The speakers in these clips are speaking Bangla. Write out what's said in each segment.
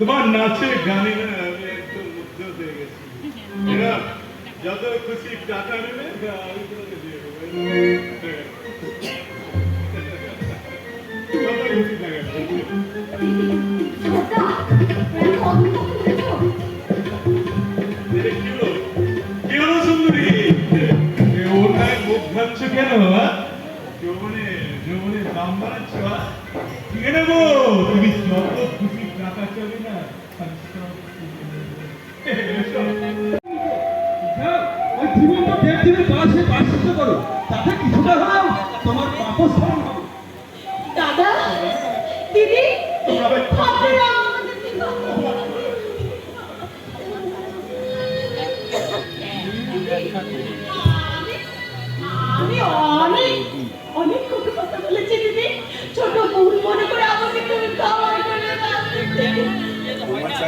তোমার নাচে গানে না আমি একদম মুগ্ধ হয়ে গেছি। এরা যত খুশি টাকা নেবে আমি তোমাকে দিয়ে দেবো। কেন হ্যাঁ? যৌবনে তুমি যত খুশি জীবনটা দেড় দিনের বাসে বাসিত করো। তাতে কিছুটা হলেও তোমার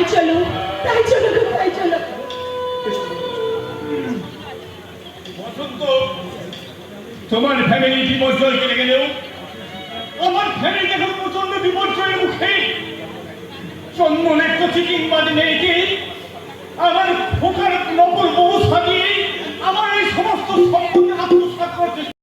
তাই চলো তাই চলো তাই চলো। বসন্ত, তোমার ফ্যামিলি বিপর্যয় কেটে গেলেও, আমার ফ্যামিলি এখন প্রচণ্ড বিপর্যয়ের মুখে। চন্দনের তো কিংবা মেয়েকে আমার ফোকার